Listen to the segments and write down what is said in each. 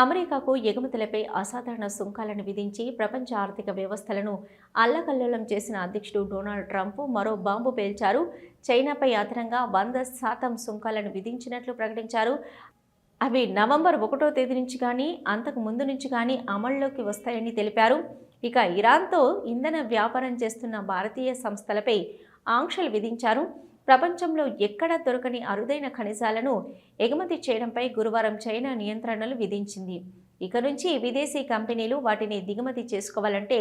అమెరికాకు ఎగుమతులపై అసాధారణ సుంకాలను విధించి ప్రపంచ ఆర్థిక వ్యవస్థలను అల్లకల్లోలం చేసిన అధ్యక్షుడు డొనాల్డ్ ట్రంప్ మరో బాంబు పేల్చారు. చైనాపై అదనంగా వంద శాతం సుంకాలను విధించినట్లు ప్రకటించారు. అవి నవంబర్ ఒకటో తేదీ నుంచి కానీ అంతకు ముందు నుంచి కానీ అమల్లోకి వస్తాయని తెలిపారు. ఇక ఇరాన్తో ఇంధన వ్యాపారం చేస్తున్న భారతీయ సంస్థలపై ఆంక్షలు విధించారు. ప్రపంచంలో ఎక్కడా దొరకని అరుదైన ఖనిజాలను ఎగుమతి చేయడంపై గురువారం చైనా నియంత్రణలు విధించింది. ఇక నుంచి విదేశీ కంపెనీలు వాటిని దిగుమతి చేసుకోవాలంటే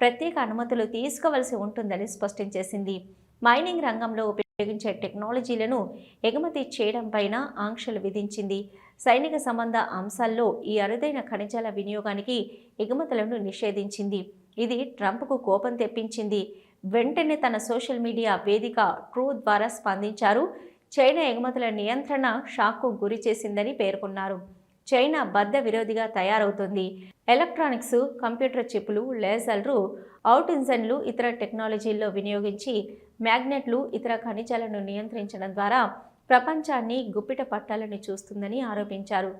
ప్రత్యేక అనుమతులు తీసుకోవాల్సి ఉంటుందని స్పష్టం చేసింది. మైనింగ్ రంగంలో ఉపయోగించే టెక్నాలజీలను ఎగుమతి చేయడం పైన ఆంక్షలు విధించింది. సైనిక సంబంధ అంశాల్లో ఈ అరుదైన ఖనిజాల వినియోగానికి ఎగుమతులను నిషేధించింది. ఇది ట్రంప్కు కోపం తెప్పించింది. వెంటనే తన సోషల్ మీడియా వేదిక ట్రూ ద్వారా స్పందించారు. చైనా ఎగుమతుల నియంత్రణ షాక్కు గురి చేసిందని పేర్కొన్నారు. చైనా బద్ద విరోధిగా తయారవుతుంది. ఎలక్ట్రానిక్స్ కంప్యూటర్ చిప్లు లేజర్లు అవుట్ ఇంజన్లు ఇతర టెక్నాలజీల్లో వినియోగించి మ్యాగ్నెట్లు ఇతర ఖనిజాలను నియంత్రించడం ద్వారా ప్రపంచాన్ని గుప్పిట పట్టాలని చూస్తుందని ఆరోపించారు.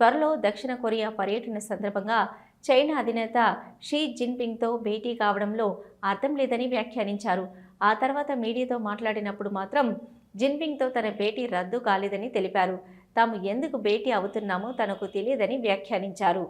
త్వరలో దక్షిణ కొరియా పర్యటన సందర్భంగా చైనా అధినేత షీ జిన్పింగ్తో భేటీ కావడంలో అర్థం లేదని వ్యాఖ్యానించారు. ఆ తర్వాత మీడియాతో మాట్లాడినప్పుడు మాత్రం జిన్పింగ్తో తన భేటీ రద్దు కాలేదని తెలిపారు. తాము ఎందుకు భేటీ అవుతున్నామో తనకు తెలియదని వ్యాఖ్యానించారు.